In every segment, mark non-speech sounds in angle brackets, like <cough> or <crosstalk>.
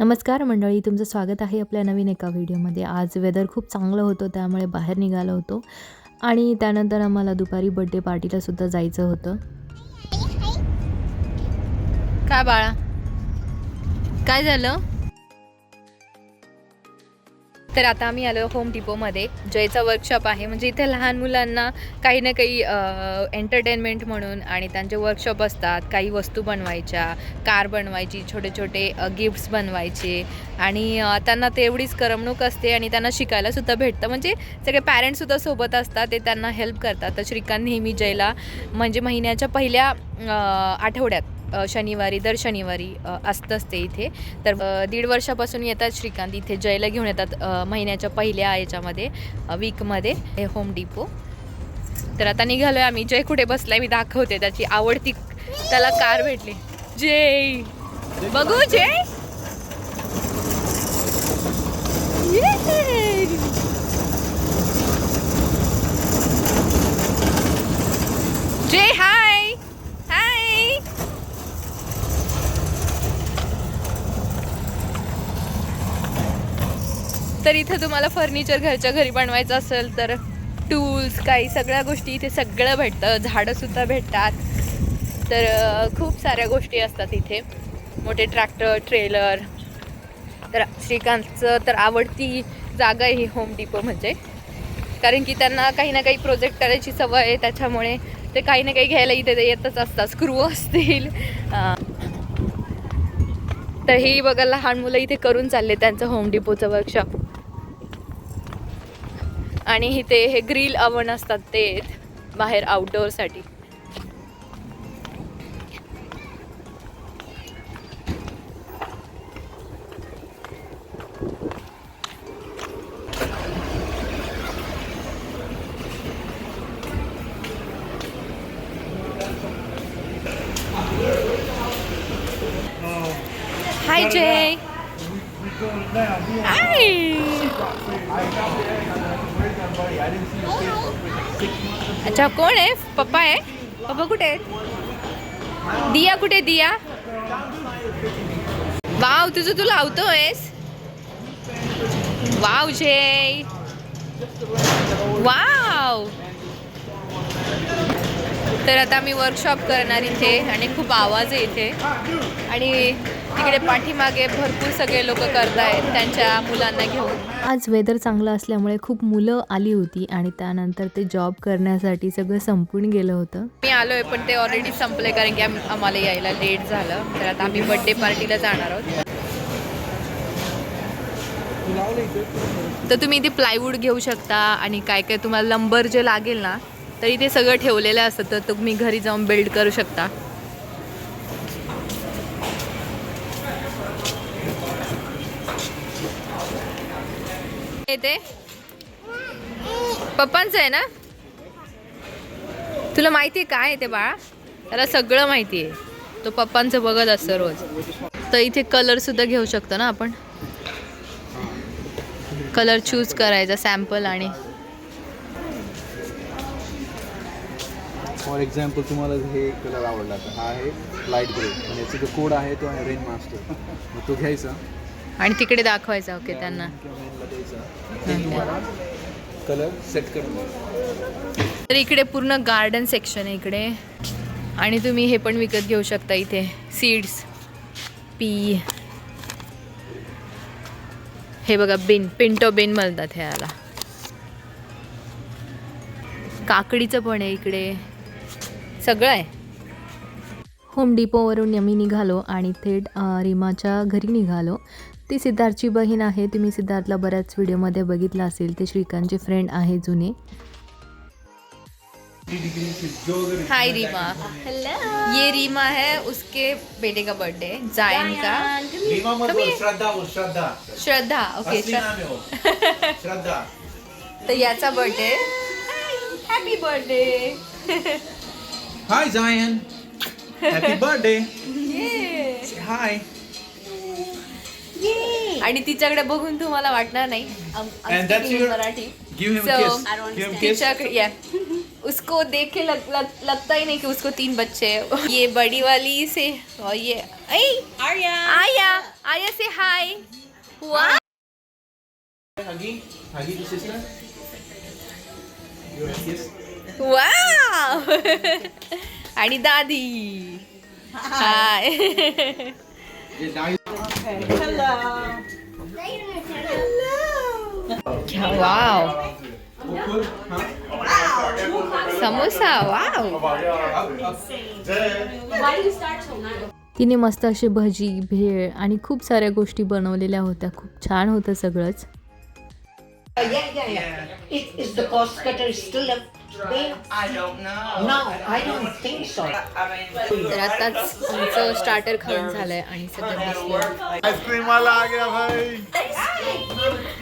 नमस्कार मंडळी तुमचं स्वागत आहे आपल्या नवीन एका व्हिडिओमध्ये. आज वेदर खूप चांगलं होतं त्यामुळे बाहेर निघालो होतो. आणि त्यानंतर आम्हाला दुपारी बड्डे पार्टीला सुद्धा जायचं होतं. काय बाळा? काय झालं? तर आता आम्ही आलो होम डिपोमध्ये जयचा वर्कशॉप आहे. म्हणजे इथे लहान मुलांना काही ना काही एंटरटेनमेंट म्हणून आणि त्यांचे वर्कशॉप असतात. काही वस्तू बनवायच्या कार बनवायची छोटे छोटे गिफ्ट्स बनवायचे. आणि त्यांना तेवढीच करमणूक असते आणि त्यांना शिकायला सुद्धा भेटतं. म्हणजे सगळे पॅरेंट्ससुद्धा सोबत असतात. ते त्यांना हेल्प करतात. तर श्रीकांत नेहमी जयला म्हणजे महिन्याच्या पहिल्या आठवड्यात शनिवारी दर शनिवारी असत असते ते इथे. तर दीड वर्षापासून येतात श्रीकांत. इथे जयला घेऊन येतात महिन्याच्या पहिल्या याच्यामध्ये वीकमध्ये हे होम डिपो तर आता निघालोय आम्ही. जय कुठे बसलाय मी दाखवते त्याची आवडती त्याला कार भेटली. जय! बघू जय! जय हाय हाय तर इथं तुम्हाला फर्निचर घरच्या घरी बनवायचं असेल तर टूल्स काही सगळ्या गोष्टी इथे सगळं भेटतं. झाडंसुद्धा भेटतात. तर खूप साऱ्या गोष्टी असतात इथे. मोठे ट्रॅक्टर ट्रेलर तर श्रीकांतचं तर आवडती जागा आहे ही होम डिपो म्हणजे. कारण की त्यांना काही ना काही प्रोजेक्ट करायची सवय आहे. त्याच्यामुळे ते काही ना काही घ्यायला इथे ते येतच असतात. स्क्रू असतील. तर ही बघा लहान मुलं इथे करून चालले त्यांचं होम डिपोचं वर्कशॉप आणि इथे हे ग्रिल अवन असतात ते बाहेर आउटडोअरसाठी अच्छा कोण आहे? पप्पा आहे? पप्पा कुठे आहेत? दिया कुठे दिया? वाव तुझं तू लावतोयस वाव जय. वाव. तर आता मी वर्कशॉप करणार इथे आणि खूप आवाज आहे इथे. आणि तिकडे पाठीमागे भरपूर सगळे लोक करतायत त्यांच्या मुलांना घेऊन. आज वेदर चांगलं असल्यामुळे खूप मुलं आली होती आणि त्यानंतर ते जॉब करण्यासाठी सगळं संपून गेलं होतं. मी आलोय पण ते ऑलरेडी संपले कारण की आम- आम्हाला यायला लेट झालं. तर आता आम्ही बर्थडे पार्टीला जाणार आहोत. तर तुम्ही इथे प्लायवूड घेऊ शकता आणि काय काय तुम्हाला लंबर जे लागेल ना तर इथे सगळं ठेवलेलं असतं. तर तुम्ही घरी जाऊन बिल्ड करू शकता. येते पप्पांचं आहे ना? तुला माहिती आहे काय आहे ते बाळा? त्याला सगळं माहिती आहे. तो पप्पांचं बघत असतं रोज. तर इथे कलर सुद्धा घेऊ शकतो ना आपण? कलर चूज करायचा सॅम्पल आणि फॉर एक्झाम्पल तुम्हाला हे कलर आवडला तर हा आहे लाइट ग्रे आणि याचा जो कोड आहे तो आहे रेन मास्टर तो घ्यायचा. आणि तिकडे दाखवायचा ओके त्यांना. कॅमेराला द्यायचा कलर सेट करून तर इकडे पूर्ण गार्डन सेक्शन आहे इकडे. आणि तुम्ही हे पण विकत घेऊ शकता इथे. सीड्स पी हे बघा बिन पिंटो बिन म्हणतात ह्याला. काकडीचं पण आहे इकडे. सगळं आहे. होम डिपोवरून आम्ही निघालो आणि थेट रीमाच्या घरी निघालो. ती सिद्धार्थची बहीण आहे. तुम्ही सिद्धार्थला बऱ्याच व्हिडिओमध्ये बघितलं असेल. ते श्रीकांतचे फ्रेंड आहे जुने. हाय रीमा हेलो ये रीमा है उसके बेटे का बर्थडे जायन का. रीमा मत बोल. श्रद्धा बोल श्रद्धा. श्रद्धा ओके हो. <laughs> श्रद्धा. तर याचा बर्थडे हॅपी बर्थडे हाय जायन. हॅपी बर्थडे हाय <laughs> आणि तिच्याकडे बघून तुम्हाला वाटणार नाही. I'm- I'm And that's speaking in your- Marathi. Give him So, kiss give him kiss तिच्याकडे yeah. उसको देख के लग, लग, लगता ही नहीं कि उसको तीन बच्चे हैं। <laughs> ये बड़ी वाली से और ये ऐ आर्या। आया आया से हाय वा Huggy? Huggy the sister? You want a kiss? Wow <laughs> आणि दादी. Hi Yeah, now you wow Huh? Samosa wow तिने मस्त अशी भजी भेळ आणि खूप साऱ्या गोष्टी बनवलेल्या होत्या. खूप छान होतं सगळंच. I don't know. No, I don't think so. I mean, तर आताच आमचं स्टार्टर खाऊन झालंय आणि सध्या बसलोय. आइसक्रीम वाला आ गया भाई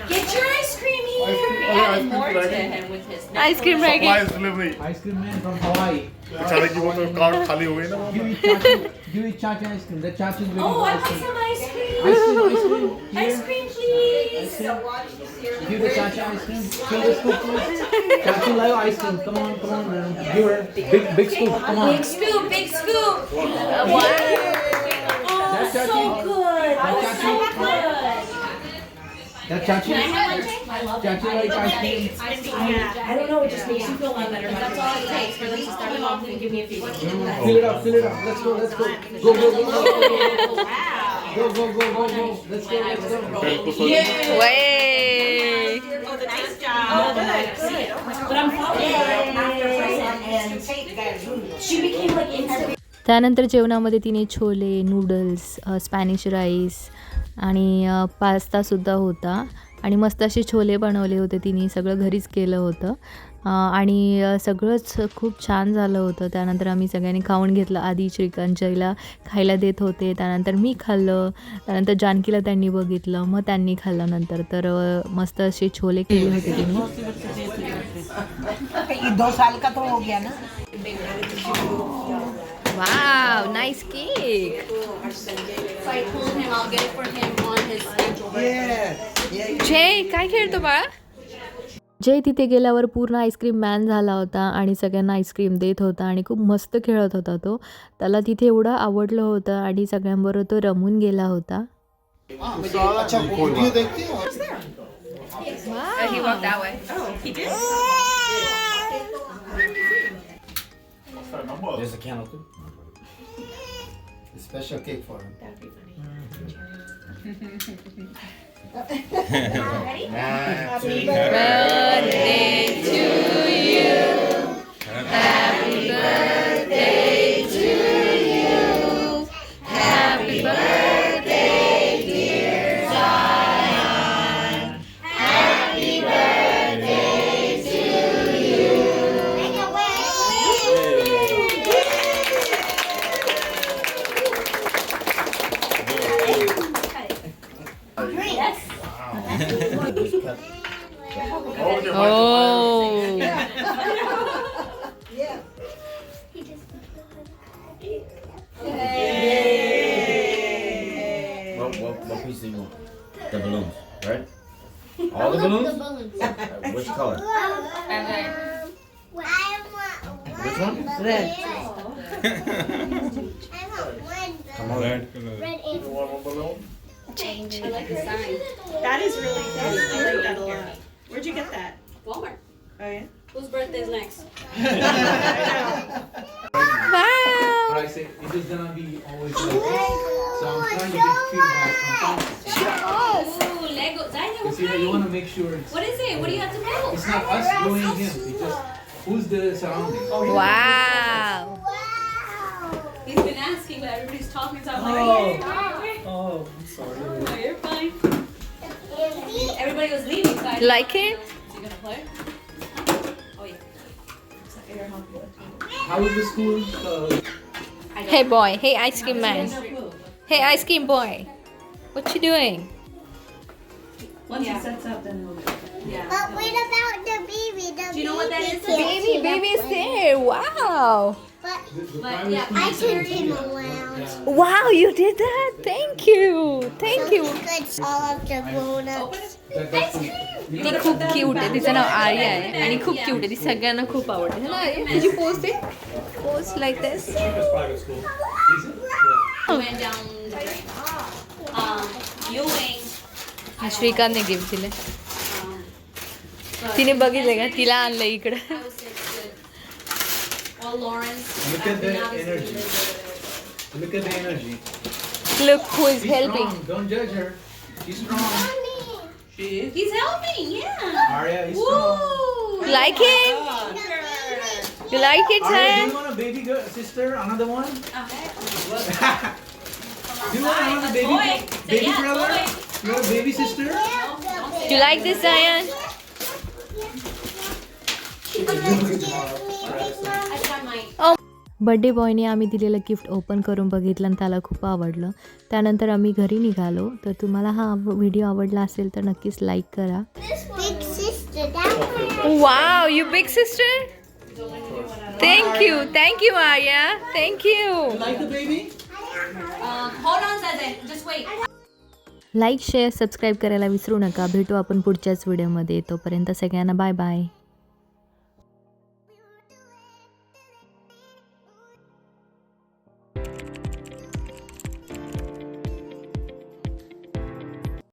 Get your ice cream here. Add more to him with his ice cream delivery Ice cream man from Hawaii. बेचारे की वो तो कार्ड खाली हो गई ना Give me chachi. Give ice cream. The chachi is waiting Oh, I ice want some ice cream. Ice cream, ice <laughs> cream. Here. Ice cream, please. Give the chachi ice cream. Fill the scoop, please. Chachi love ice cream. Come on, come on. man. Give her big, big scoop. Come on. Big scoop, big scoop. That Oh, so good. That Oh, so good. That chachi. I love Chachi like ice cream. I don't know, it just makes you feel a lot better. That's all it takes for them to start off and give me a feeling. Fill it up, fill it up. Let's go, let's go. Go, go, go, go. Go, go, go, go, go. Let's go, let's go. Way. But I'm following after present and she became like instant. त्यानंतर जेवणामध्ये तिने chole noodles uh, Spanish rice आणि पास्तासुद्धा होता. आणि मस्त असे छोले बनवले होते तिने सगळं घरीच केलं होतं. आणि सगळंच खूप छान झालं होतं. त्यानंतर आम्ही सगळ्यांनी खाऊन घेतलं. आधी श्रीकांजईला खायला देत होते. त्यानंतर मी खाल्लं. त्यानंतर जानकीला त्यांनी बघितलं. मग त्यांनी खाल्लं नंतर. तर मस्त असे छोले केले होते तिने. Wow nice cake If I pull him, I'll get it for him on his. Jai काय खेळतो बाळा? जय तिथे गेल्यावर पूर्ण आईस्क्रीम मॅन झाला होता आणि सगळ्यांना आईस्क्रीम देत होता आणि खूप मस्त खेळत होता तो. त्याला तिथे एवढं आवडलं होतं आणि सगळ्यांबरोबर तो रमून गेला होता. There's a candle too. A special cake for him. Happy birthday to you. Happy birthday All the balloons? Uh, Which color? Which one? Red. Come on. Red. That is really good. I like that a lot. Where'd you get that? Walmart. Oh yeah. Whose birthday is next? <laughs> Wow. But I say it is gonna be always like this. So I'm trying to get feedback from parents. Ooh, Lego. Zayda, You what see, you wanna make sure it's, What is it? What do you have to build? it's not us doing him, it's just who's the surrounding. Wow. He's been asking, but everybody's talking, so I'm like, oh, okay. Oh, I'm sorry. No, you're fine. Everybody was leaving, so I Like it? Is he gonna play? Oh yeah. How is the school? Uh, Hey boy, hey ice cream man. Hey ice cream boy. What you doing? Once he sets up, then we'll. But what about the baby? The Do you know what that is? Baby, baby is there. Wow. But the, the But private yeah, school I is turned like- him around. Wow, you did that? Thank you. Thank So you. he could all of the grown-ups. that- that's the- ती खूप cute आहे तिचं नाव आर्या आहे आणि खूप cute आहे ती सगळ्यांना खूप आवडते है ना आर्या? तुझी पोस्ट आहे post like this cheapest private school. Is it? Yeah. We went down the drain. Um, Ewing. श्रीकांतने गिफ्ट दिले Um, तिने बघितले का तिला आणलं इकडं I was good. Well, Lawrence. Look at uh, the now is energy. really Look at the energy. Look who is She's helping strong. Don't judge her. She's strong. good. He's helping, yeah. Arya is strong. Woo! Like it you like it Arya, do San you want a baby girl, sister? Another one? Okay. Do you <laughs> want another baby, Boy. Say baby yes, brother? You a baby sister? This San I got my birthday बॉयने आम्ही दिलेलं gift open करून बघितलं आणि त्याला खूप आवडलं. त्यानंतर आम्ही घरी निघालो. तर तुम्हाला हा व्हिडिओ आवडला असेल तर नक्कीच लाईक करा. Wow you big sister thank you thank you Arya thank you like share subscribe करायला विसरू नका. भेटू आपण पुढच्याच व्हिडिओमध्ये तोपर्यंत सगळ्यांना बाय बाय